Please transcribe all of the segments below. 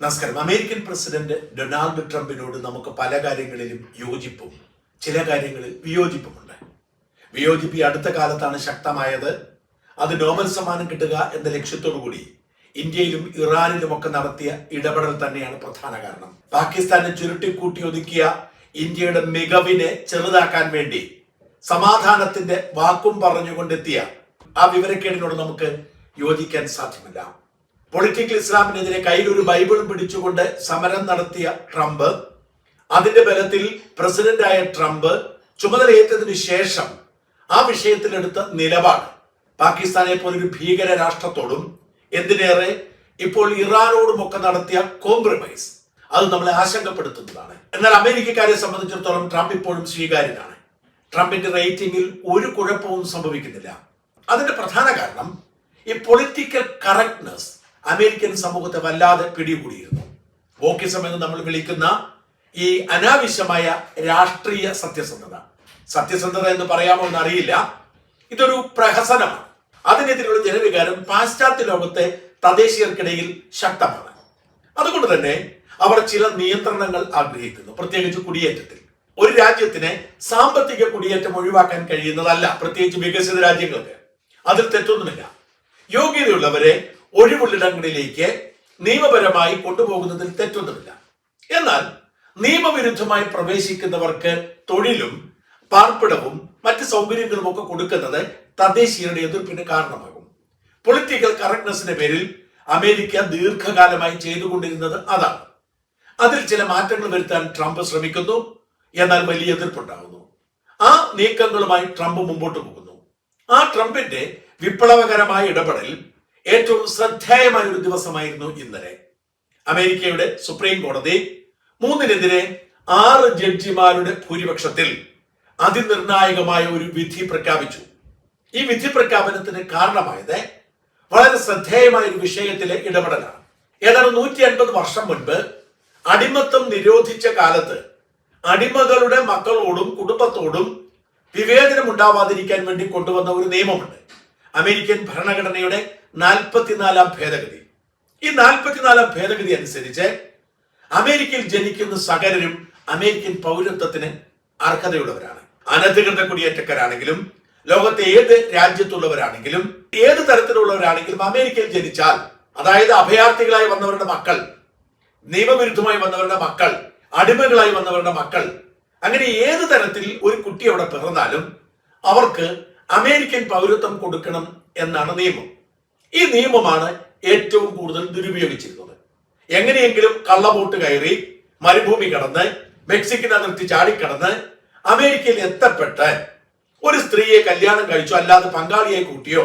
നമസ്കാരം. American president Donald ട്രംപിനോട് നമുക്ക് പല കാര്യങ്ങളിലും യോജിപ്പും ചില കാര്യങ്ങളിൽ വിയോജിപ്പുമുണ്ട്. വിയോജിപ്പ് അടുത്ത കാലത്താണ് ശക്തമായത്. അത് നോബൽ സമ്മാനം കിട്ടുക എന്ന ലക്ഷ്യത്തോടു കൂടി ഇന്ത്യയിലും ഇറാനിലുമൊക്കെ നടത്തിയ ഇടപെടൽ തന്നെയാണ് പ്രധാന കാരണം. പാകിസ്ഥാനെ ചുരുട്ടിക്കൂട്ടി ഒതുക്കിയ ഇന്ത്യയുടെ മികവിനെ ചെറുതാക്കാൻ വേണ്ടി സമാധാനത്തിന്റെ വാക്കും പറഞ്ഞുകൊണ്ടെത്തിയ ആ വിവരക്കേടിനോട് നമുക്ക് യോജിക്കാൻ സാധ്യമല്ല. പൊളിറ്റിക്കൽ ഇസ്ലാമിനെതിരെ കയ്യിൽ ഒരു ബൈബിളും പിടിച്ചുകൊണ്ട് സമരം നടത്തിയ ട്രംപ് അതിന്റെ ബലത്തിൽ പ്രസിഡന്റായ ട്രംപ് ചുമതലയേറ്റതിനു ശേഷം ആ വിഷയത്തിലെടുത്ത നിലപാട്. പാകിസ്ഥാനെ പോലൊരു ഭീകര രാഷ്ട്രത്തോടും എന്തിനേറെ ഇപ്പോൾ ഇറാനോടുമൊക്കെ നടത്തിയ കോംപ്രമൈസ് അത് നമ്മളെ ആശങ്കപ്പെടുത്തുന്നതാണ്. എന്നാൽ അമേരിക്കക്കാരെ സംബന്ധിച്ചിടത്തോളം ട്രംപ് ഇപ്പോഴും സ്വീകാര്യനാണ്. ട്രംപിന്റെ റേറ്റിംഗിൽ ഒരു കുഴപ്പവും സംഭവിക്കുന്നില്ല. അതിന്റെ പ്രധാന കാരണം ഈ പൊളിറ്റിക്കൽ കറക്റ്റ്നെസ് അമേരിക്കൻ സമൂഹത്തെ വല്ലാതെ പിടികൂടിയിരുന്നു. വോക്കിസം എന്ന് നമ്മൾ വിളിക്കുന്ന ഈ അനാവശ്യമായ രാഷ്ട്രീയ സത്യസന്ധത. സത്യസന്ധത എന്ന് പറയാമോ എന്ന് അറിയില്ല ഇതൊരു പ്രഹസനമാണ്. അതിനെതിരെയുള്ള ജനവികാരം പാശ്ചാത്യ ലോകത്തെ തദ്ദേശീയർക്കിടയിൽ ശക്തമാണ്. അതുകൊണ്ട് തന്നെ അവർ ചില നിയന്ത്രണങ്ങൾ ആഗ്രഹിക്കുന്നു. പ്രത്യേകിച്ച് കുടിയേറ്റത്തിൽ. ഒരു രാജ്യത്തിന് സാമ്പത്തിക കുടിയേറ്റം ഒഴിവാക്കാൻ കഴിയുന്നതല്ല പ്രത്യേകിച്ച് വികസിത രാജ്യങ്ങൾക്ക്. അതിൽ തെറ്റൊന്നുമില്ല. യോഗ്യതയുള്ളവരെ ഒഴിവുള്ളിടങ്ങളിലേക്ക് നിയമപരമായി കൊണ്ടുപോകുന്നതിൽ തെറ്റൊന്നുമില്ല. എന്നാൽ നിയമവിരുദ്ധമായി പ്രവേശിക്കുന്നവർക്ക് തൊഴിലും പാർപ്പിടവും മറ്റ് സൗകര്യങ്ങളും ഒക്കെ കൊടുക്കുന്നത് തദ്ദേശീയരുടെ എതിർപ്പിന് കാരണമാകും. പൊളിറ്റിക്കൽ കറക്റ്റ്നെസിന്റെ പേരിൽ അമേരിക്ക ദീർഘകാലമായി ചെയ്തുകൊണ്ടിരുന്നത് അതാണ്. അതിൽ ചില മാറ്റങ്ങൾ വരുത്താൻ ട്രംപ് ശ്രമിക്കുന്നു എന്നാൽ വലിയ എതിർപ്പുണ്ടാകുന്നു ആ നീക്കങ്ങളുമായി ട്രംപ് മുമ്പോട്ട് പോകുന്നു. ആ ട്രംപിന്റെ വിപ്ലവകരമായ ഇടപെടൽ ഏറ്റവും ശ്രദ്ധേയമായ ഒരു ദിവസമായിരുന്നു ഇന്നലെ. അമേരിക്കയുടെ സുപ്രീം കോടതി മൂന്നിനെതിരെ ആറ് ജഡ്ജിമാരുടെ ഭൂരിപക്ഷത്തിൽ അതിനിർണായകമായ ഒരു വിധി പ്രഖ്യാപിച്ചു. ഈ വിധി പ്രഖ്യാപനത്തിന് കാരണമായത് വളരെ ശ്രദ്ധേയമായ ഒരു വിഷയത്തിലെ ഇടപെടലാണ്. ഏതാണ്ട് നൂറ്റി അൻപത് വർഷം മുൻപ് അടിമത്തം നിരോധിച്ച കാലത്ത് അടിമകളുടെ മക്കളോടും കുടുംബത്തോടും വിവേചനം ഉണ്ടാവാതിരിക്കാൻ വേണ്ടി കൊണ്ടുവന്ന ഒരു നിയമമുണ്ട്. അമേരിക്കൻ ഭരണഘടനയുടെ നാൽപ്പത്തിനാലാം ഭേദഗതി. ഈ നാൽപ്പത്തിനാലാം ഭേദഗതി അനുസരിച്ച് അമേരിക്കയിൽ ജനിക്കുന്ന സകലരും അമേരിക്കൻ പൗരത്വത്തിന് അർഹതയുള്ളവരാണ്. അനധികൃത കുടിയേറ്റക്കാരാണെങ്കിലും ലോകത്തെ ഏത് രാജ്യത്തുള്ളവരാണെങ്കിലും ഏത് തരത്തിലുള്ളവരാണെങ്കിലും അമേരിക്കയിൽ ജനിച്ചാൽ അതായത് അഭയാർത്ഥികളായി വന്നവരുടെ മക്കൾ നിയമവിരുദ്ധമായി വന്നവരുടെ മക്കൾ അടിമകളായി വന്നവരുടെ മക്കൾ അങ്ങനെ ഏത് തരത്തിൽ ഒരു കുട്ടി അവിടെ പിറന്നാലും അവർക്ക് അമേരിക്കൻ പൗരത്വം കൊടുക്കണം എന്നാണ് നിയമം. ഈ നിയമമാണ് ഏറ്റവും കൂടുതൽ ദുരുപയോഗിച്ചിരുന്നത്. എങ്ങനെയെങ്കിലും കള്ളബോട്ട് കയറി മരുഭൂമി കടന്ന് മെക്സിക്കൻ അതിർത്തി ചാടിക്കടന്ന് അമേരിക്കയിൽ എത്തപ്പെട്ട് ഒരു സ്ത്രീയെ കല്യാണം കഴിച്ചോ അല്ലാതെ പങ്കാളിയെ കൂട്ടിയോ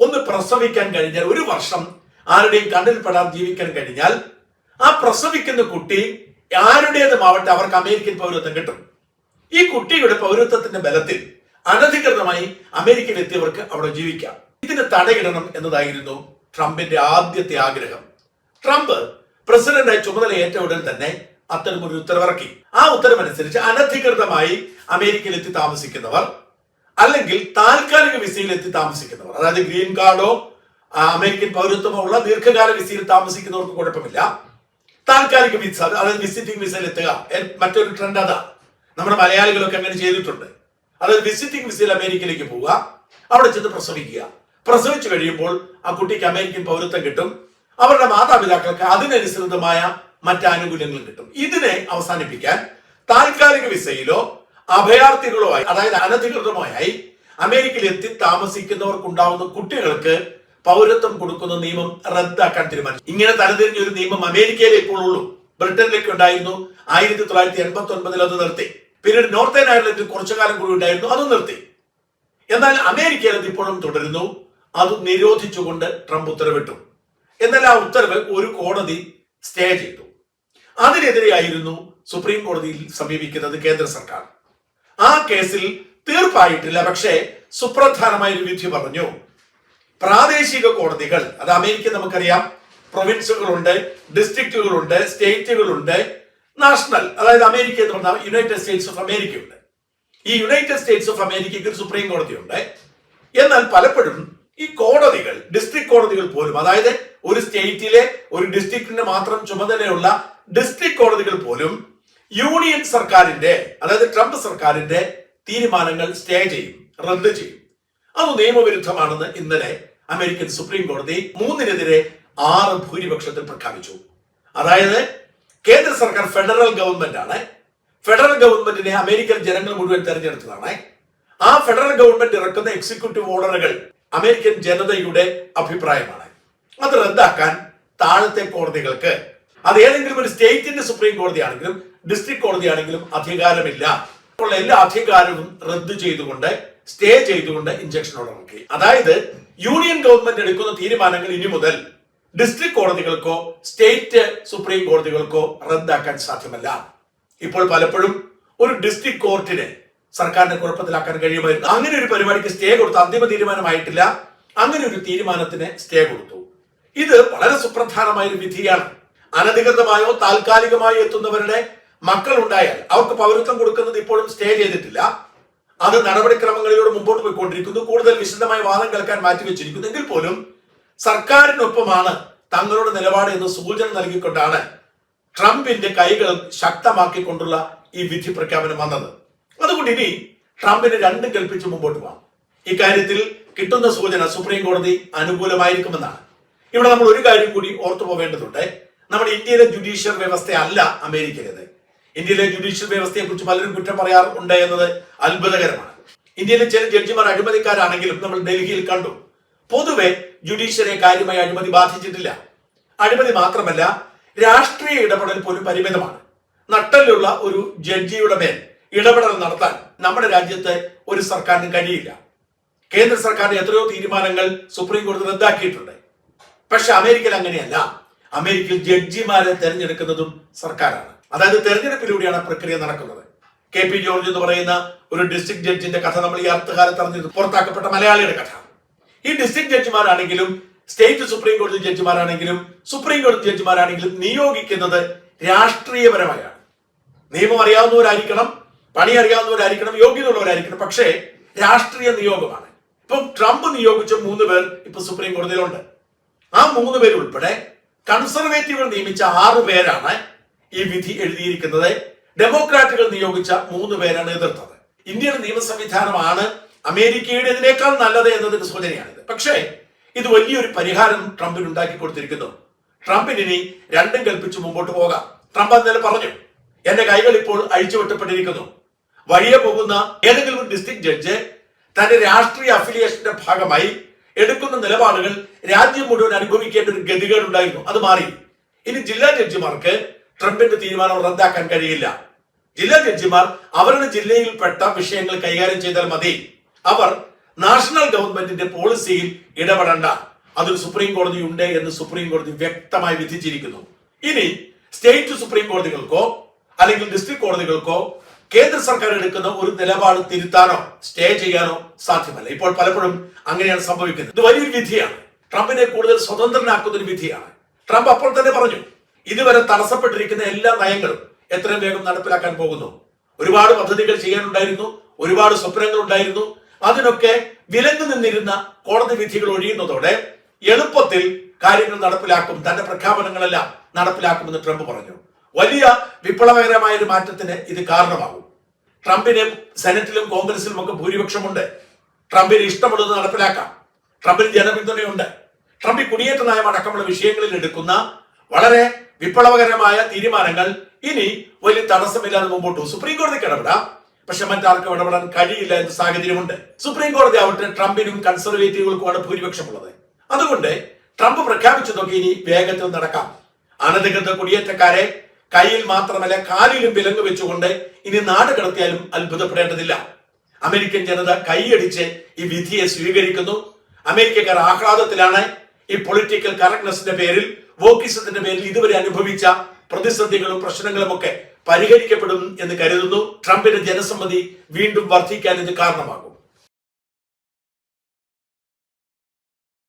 ഒന്ന് പ്രസവിക്കാൻ കഴിഞ്ഞാൽ ഒരു വർഷം ആരുടെയും കണ്ണിൽപ്പെടാൻ ജീവിക്കാൻ കഴിഞ്ഞാൽ ആ പ്രസവിക്കുന്ന കുട്ടി ആരുടേതുമാവട്ടെ അവർക്ക് അമേരിക്കൻ പൗരത്വം കിട്ടും. ഈ കുട്ടിയുടെ പൗരത്വത്തിന്റെ ബലത്തിൽ അനധികൃതമായി അമേരിക്കയിൽ എത്തിയവർക്ക് അവിടെ ജീവിക്കാം. ഇതിന് തടയിടണം എന്നതായിരുന്നു ട്രംപിന്റെ ആദ്യത്തെ ആഗ്രഹം. ട്രംപ് പ്രസിഡന്റായി ഏറ്റ ഉടൻ തന്നെ അത്തരമൊരു ഉത്തരവിറക്കി. ആ ഉത്തരവനുസരിച്ച് അനധികൃതമായി അമേരിക്കയിൽ എത്തി താമസിക്കുന്നവർ അല്ലെങ്കിൽ താൽക്കാലിക വിസയിൽ എത്തി താമസിക്കുന്നവർ അതായത് ഗ്രീൻ കാർഡോ അമേരിക്കൻ പൗരത്വമോ ഉള്ള ദീർഘകാല വിസയിൽ താമസിക്കുന്നവർക്ക് കുഴപ്പമില്ല. താൽക്കാലിക വിസ അതായത് വിസിറ്റിംഗ് വിസയിൽ എത്തുക. മറ്റൊരു ട്രെൻഡ് അതാ. നമ്മുടെ മലയാളികളൊക്കെ അങ്ങനെ ചെയ്തിട്ടുണ്ട്. അതായത് വിസിറ്റിംഗ് വിസയിൽ അമേരിക്കയിലേക്ക് പോവുക. അവിടെ ചെന്ന് പ്രസവിക്കുക. പ്രസവിച്ചു കഴിയുമ്പോൾ ആ കുട്ടിക്ക് അമേരിക്കൻ പൗരത്വം കിട്ടും. അവരുടെ മാതാപിതാക്കൾക്ക് അതിനനുസൃതമായ മറ്റ് ആനുകൂല്യങ്ങളും കിട്ടും. ഇതിനെ അവസാനിപ്പിക്കാൻ താൽക്കാലിക വിസയിലോ അഭയാർത്ഥികളോ ആയി അതായത് അനധികൃതമായി അമേരിക്കയിൽ എത്തി താമസിക്കുന്നവർക്കുണ്ടാവുന്ന കുട്ടികൾക്ക് പൗരത്വം കൊടുക്കുന്ന നിയമം റദ്ദാക്കാൻ തീരുമാനിച്ചു. ഇങ്ങനെ തലതിരിഞ്ഞ ഒരു നിയമം അമേരിക്കയിലേക്കുള്ളൂ ബ്രിട്ടനിലേക്ക് ഉണ്ടായിരുന്നു. ആയിരത്തി തൊള്ളായിരത്തി എൺപത്തി ഒൻപതിൽ അത് നിർത്തി. പിന്നീട് നോർത്തേൺ അയർലൻഡിൽ കുറച്ചു കാലം കൂടി ഉണ്ടായിരുന്നു അത് നിർത്തി. എന്നാൽ അമേരിക്കയിൽ അത് ഇപ്പോഴും തുടരുന്നു അത് നിരോധിച്ചുകൊണ്ട് ട്രംപ് ഉത്തരവിട്ടു. എന്നാൽ ആ ഉത്തരവ് ഒരു കോടതി സ്റ്റേ ചെയ്തു. അതിനെതിരെയായിരുന്നു സുപ്രീം കോടതിയിൽ സമീപിക്കുന്നത് കേന്ദ്ര സർക്കാർ. ആ കേസിൽ തീർപ്പായിട്ടില്ല പക്ഷേ സുപ്രധാനമായ ഒരു വിധി പറഞ്ഞു. പ്രാദേശിക കോടതികൾ അത് അമേരിക്ക നമുക്കറിയാം പ്രൊവിൻസുകളുണ്ട് ഡിസ്ട്രിക്റ്റുകളുണ്ട് സ്റ്റേറ്റുകളുണ്ട് നാഷണൽ അതായത് അമേരിക്ക എന്ന് പറഞ്ഞാൽ യുണൈറ്റഡ് സ്റ്റേറ്റ്സ് ഓഫ് അമേരിക്ക ഉണ്ട്. ഈ യുണൈറ്റഡ് സ്റ്റേറ്റ്സ് ഓഫ് അമേരിക്കയ്ക്ക് ഒരു സുപ്രീം കോടതിയുണ്ട് എന്നാൽ പലപ്പോഴും ഈ കോടതികൾ ഡിസ്ട്രിക്ട് കോടതികൾ പോലും അതായത് ഒരു സ്റ്റേറ്റിലെ ഒരു ഡിസ്ട്രിക്റ്റിന് മാത്രം ചുമതലയുള്ള ഡിസ്ട്രിക്ട് കോടതികൾ പോലും യൂണിയൻ സർക്കാരിന്റെ അതായത് ട്രംപ് സർക്കാരിന്റെ തീരുമാനങ്ങൾ സ്റ്റേ ചെയ്യും റദ്ദ് ചെയ്യും. അത് നിയമവിരുദ്ധമാണെന്ന് ഇന്നലെ അമേരിക്കൻ സുപ്രീം കോടതി മൂന്നിനെതിരെ ആറ് ഭൂരിപക്ഷത്തിൽ പ്രഖ്യാപിച്ചു. അതായത് കേന്ദ്ര സർക്കാർ ഫെഡറൽ ഗവൺമെന്റ് ആണ്. ഫെഡറൽ ഗവൺമെന്റിനെ അമേരിക്കൻ ജനങ്ങൾ മുഴുവൻ തെരഞ്ഞെടുത്തതാണ്. ആ ഫെഡറൽ ഗവൺമെന്റ് ഇറക്കുന്ന എക്സിക്യൂട്ടീവ് ഓർഡറുകൾ അമേരിക്കൻ ജനതയുടെ അഭിപ്രായമാണ്. അത് റദ്ദാക്കാൻ താഴത്തെ കോടതികൾക്ക് അത് ഏതെങ്കിലും ഒരു സ്റ്റേറ്റിന്റെ സുപ്രീം കോടതിയാണെങ്കിലും ഡിസ്ട്രിക്ട് കോടതിയാണെങ്കിലും അധികാരമില്ല. അപ്പോൾ എല്ലാ അധികാരവും റദ്ദു ചെയ്തുകൊണ്ട് സ്റ്റേ ചെയ്തുകൊണ്ട് ഇഞ്ചക്ഷൻ ഓർഡർ ഇറക്കി. അതായത് യൂണിയൻ ഗവൺമെന്റ് എടുക്കുന്ന തീരുമാനങ്ങൾ ഇനി മുതൽ ഡിസ്ട്രിക്ട് കോടതികൾക്കോ സ്റ്റേറ്റ് സുപ്രീം കോടതികൾക്കോ റദ്ദാക്കാൻ സാധ്യമല്ല. ഇപ്പോൾ പലപ്പോഴും ഒരു ഡിസ്ട്രിക്ട് കോർട്ടിനെ സർക്കാരിനെ കുഴപ്പത്തിലാക്കാൻ കഴിയുമായിരുന്നു. അങ്ങനെ ഒരു പരിപാടിക്ക് സ്റ്റേ കൊടുത്തു അന്തിമ തീരുമാനമായിട്ടില്ല. അങ്ങനെ ഒരു തീരുമാനത്തിന് സ്റ്റേ കൊടുത്തു. ഇത് വളരെ സുപ്രധാനമായ ഒരു വിധിയാണ്. അനധികൃതമായോ താൽക്കാലികമായോ എത്തുന്നവരുടെ മക്കൾ ഉണ്ടായാൽ അവർക്ക് പൗരത്വം കൊടുക്കുന്നത് ഇപ്പോഴും സ്റ്റേ ചെയ്തിട്ടില്ല. അത് നടപടിക്രമങ്ങളിലൂടെ മുമ്പോട്ട് പോയിക്കൊണ്ടിരിക്കുന്നു. കൂടുതൽ വിശദമായ വാദം കേൾക്കാൻ മാറ്റിവെച്ചിരിക്കുന്നു. എങ്കിൽ പോലും സർക്കാരിനൊപ്പമാണ് തങ്ങളുടെ നിലപാട് എന്ന് സൂചന നൽകിക്കൊണ്ടാണ് ട്രംപിന്റെ കൈകൾ ശക്തമാക്കിക്കൊണ്ടുള്ള ഈ വിധി പ്രഖ്യാപനം വന്നത്. അതുകൊണ്ട് ഇനി ട്രംപിന് രണ്ടും കൽപ്പിച്ച് മുമ്പോട്ട് പോകാം. ഇക്കാര്യത്തിൽ കിട്ടുന്ന സൂചന സുപ്രീം കോടതി അനുകൂലമായിരിക്കുമെന്നാണ്. ഇവിടെ നമ്മൾ ഒരു കാര്യം കൂടി ഓർത്തു പോവേണ്ടതുണ്ട് നമ്മുടെ ഇന്ത്യയിലെ ജുഡീഷ്യൽ വ്യവസ്ഥയല്ല അമേരിക്കയിലേത്. ഇന്ത്യയിലെ ജുഡീഷ്യൽ വ്യവസ്ഥയെ കുറിച്ച് പലരും കുറ്റം പറയാറുണ്ട് എന്നത് അത്ഭുതകരമാണ്. ഇന്ത്യയിലെ ചില ജഡ്ജിമാർ അഴിമതിക്കാരാണെങ്കിലും നമ്മൾ ഡൽഹിയിൽ കണ്ടു. പൊതുവെ ജുഡീഷ്യറിയെ കാര്യമായി അഴിമതി ബാധിച്ചിട്ടില്ല. അഴിമതി മാത്രമല്ല രാഷ്ട്രീയ ഇടപെടൽ പോലും പരിമിതമാണ്. നട്ടലുള്ള ഒരു ജഡ്ജിയുടെ മേൽ ഇടപെടൽ നടത്താൻ നമ്മുടെ രാജ്യത്ത് ഒരു സർക്കാരിനും കഴിയില്ല. കേന്ദ്ര സർക്കാരിന്റെ എത്രയോ തീരുമാനങ്ങൾ സുപ്രീം കോടതി റദ്ദാക്കിയിട്ടുണ്ട്. പക്ഷെ അമേരിക്കയിൽ അങ്ങനെയല്ല. അമേരിക്കയിൽ ജഡ്ജിമാരെ തെരഞ്ഞെടുക്കുന്നതും സർക്കാരാണ്. അതായത് തെരഞ്ഞെടുപ്പിലൂടെയാണ് പ്രക്രിയ നടക്കുന്നത്. കെ പി ജോർജ് എന്ന് പറയുന്ന ഒരു ഡിസ്ട്രിക്ട് ജഡ്ജിന്റെ കഥ നമ്മൾ ഈ അടുത്ത കാലത്ത് അറിഞ്ഞിരുന്നു. പുറത്താക്കപ്പെട്ട മലയാളിയുടെ കഥ. ഈ ഡിസ്ട്രിക്ട് ജഡ്ജിമാരാണെങ്കിലും സ്റ്റേറ്റ് സുപ്രീം കോടതി ജഡ്ജിമാരാണെങ്കിലും സുപ്രീം കോടതി ജഡ്ജിമാരാണെങ്കിലും നിയോഗിക്കുന്നത് രാഷ്ട്രീയപരമായാണ്. നിയമം അറിയാവുന്നവരായിരിക്കണം പണി അറിയാവുന്നവരായിരിക്കണം യോഗ്യതയുള്ളവരായിരിക്കണം പക്ഷേ രാഷ്ട്രീയ നിയോഗമാണ്. ഇപ്പം ട്രംപ് നിയോഗിച്ച മൂന്ന് പേർ ഇപ്പൊ സുപ്രീം കോടതിയിലുണ്ട് ആ മൂന്ന് പേരുൾപ്പെടെ കൺസർവേറ്റീവുകൾ നിയമിച്ച ആറ് പേരാണ് ഈ വിധി എഴുതിയിരിക്കുന്നത്. ഡെമോക്രാറ്റുകൾ നിയോഗിച്ച മൂന്ന് പേരാണ് എതിർത്തത്. ഇന്ത്യയുടെ നിയമ സംവിധാനമാണ് അമേരിക്കയുടേതിനേക്കാൾ നല്ലത് എന്നതിന്റെ സൂചനയാണിത്. പക്ഷേ ഇത് വലിയൊരു പരിഹാരം ട്രംപിന് ഉണ്ടാക്കി കൊടുത്തിരിക്കുന്നു. ട്രംപിന് ഇനി രണ്ടും കൽപ്പിച്ച് മുമ്പോട്ട് പോകാം. ട്രംപ് അന്നേരം പറഞ്ഞു എന്റെ കൈകൾ ഇപ്പോൾ അഴിച്ചുവിട്ടപ്പെട്ടിരിക്കുന്നു. വഴിയെ പോകുന്ന ഏതെങ്കിലും ഡിസ്ട്രിക്ട് ജഡ്ജ് തന്റെ രാഷ്ട്രീയ അഫിലിയേഷന്റെ ഭാഗമായി എടുക്കുന്ന നിലപാടുകൾ രാജ്യം മുഴുവൻ അനുഭവിക്കേണ്ട ഒരു ഗതികേട് ഉണ്ടായിരുന്നു. അത് മാറി. ഇനി ജില്ലാ ജഡ്ജിമാർക്ക് ട്രംപിന്റെ തീരുമാനം റദ്ദാക്കാൻ കഴിയില്ല. ജില്ലാ ജഡ്ജിമാർ അവരുടെ ജില്ലയിൽപ്പെട്ട വിഷയങ്ങൾ കൈകാര്യം ചെയ്താൽ മതി. അവർ നാഷണൽ ഗവൺമെന്റിന്റെ പോളിസിയിൽ ഇടപെടേണ്ട. അതിൽ സുപ്രീം കോടതി ഉണ്ട് എന്ന് സുപ്രീം കോടതി വ്യക്തമായി വിധിച്ചിരിക്കുന്നു. ഇനി സ്റ്റേറ്റ് സുപ്രീം കോടതികൾക്കോ അല്ലെങ്കിൽ ഡിസ്ട്രിക്ട് കോടതികൾക്കോ കേന്ദ്ര സർക്കാർ എടുക്കുന്ന ഒരു നിലപാട് തിരുത്താനോ സ്റ്റേ ചെയ്യാനോ സാധ്യമല്ല. ഇപ്പോൾ പലപ്പോഴും അങ്ങനെയാണ് സംഭവിക്കുന്നത്. ഇത് വലിയൊരു വിധിയാണ്. ട്രംപിനെ കൂടുതൽ സ്വതന്ത്രനാക്കുന്ന ഒരു വിധിയാണ്. ട്രംപ് അപ്പോൾ തന്നെ പറഞ്ഞു ഇതുവരെ തടസ്സപ്പെട്ടിരിക്കുന്ന എല്ലാ നയങ്ങളും എത്രയും വേഗം നടപ്പിലാക്കാൻ പോകുന്നു. ഒരുപാട് പദ്ധതികൾ ചെയ്യാനുണ്ടായിരുന്നു ഒരുപാട് സ്വപ്നങ്ങൾ ഉണ്ടായിരുന്നു അതിനൊക്കെ വിലങ്ങു നിന്നിരുന്ന കോടതി വിധികൾ ഒഴിയുന്നതോടെ എളുപ്പത്തിൽ കാര്യങ്ങൾ നടപ്പിലാക്കും തന്റെ പ്രഖ്യാപനങ്ങളെല്ലാം നടപ്പിലാക്കുമെന്ന് ട്രംപ് പറഞ്ഞു. വലിയ വിപ്ലവകരമായ ഒരു മാറ്റത്തിന് ഇത് കാരണമാകും. ട്രംപിന് സെനറ്റിലും കോൺഗ്രസിലും ഒക്കെ ഭൂരിപക്ഷമുണ്ട്. ട്രംപിന് ഇഷ്ടമുള്ളത് നടപ്പിലാക്കാം. ട്രംപിന് ജനപിന്തുണയുണ്ട്. ട്രംപ് കുടിയേറ്റ നയം അടക്കമുള്ള വിഷയങ്ങളിൽ എടുക്കുന്ന വളരെ വിപ്ലവകരമായ തീരുമാനങ്ങൾ. ഇനി വലിയ തടസ്സമില്ലാതെ മുമ്പോട്ട്. സുപ്രീം കോടതിക്ക് ഇടപെടാം പക്ഷെ മറ്റാർക്കും ഇടപെടാൻ കഴിയില്ല എന്ന സാഹചര്യമുണ്ട്. സുപ്രീം കോടതി ആവട്ടെ ട്രംപിനും കൺസർവേറ്റീവുകൾക്കുമാണ് ഭൂരിപക്ഷമുള്ളത്. അതുകൊണ്ട് ട്രംപ് പ്രഖ്യാപിച്ചതൊക്കെ ഇനി വേഗത്തിൽ നടക്കാം. അനധികൃത കുടിയേറ്റക്കാരെ കയ്യിൽ മാത്രമല്ല കാലിലും വിലങ്ങ് വെച്ചുകൊണ്ട് ഇനി നാട് കടത്തിയാലും അത്ഭുതപ്പെടേണ്ടതില്ല. അമേരിക്കൻ ജനത കൈയടിച്ച് ഈ വിധിയെ സ്വീകരിക്കുന്നു. അമേരിക്കക്കാർ ആഹ്ലാദത്തിലാണ് ഈ പൊളിറ്റിക്കൽ കറക്റ്റ്നെസിന്റെ പേരിൽ വോക്കിസത്തിന്റെ പേരിൽ ഇതുവരെ അനുഭവിച്ച പ്രതിസന്ധികളും പ്രശ്നങ്ങളും ഒക്കെ പരിഹരിക്കപ്പെടും എന്ന് കരുതുന്നു. ട്രംപിന്റെ ജനസമ്മതി വീണ്ടും വർദ്ധിക്കാൻ ഇത് കാരണമാകും.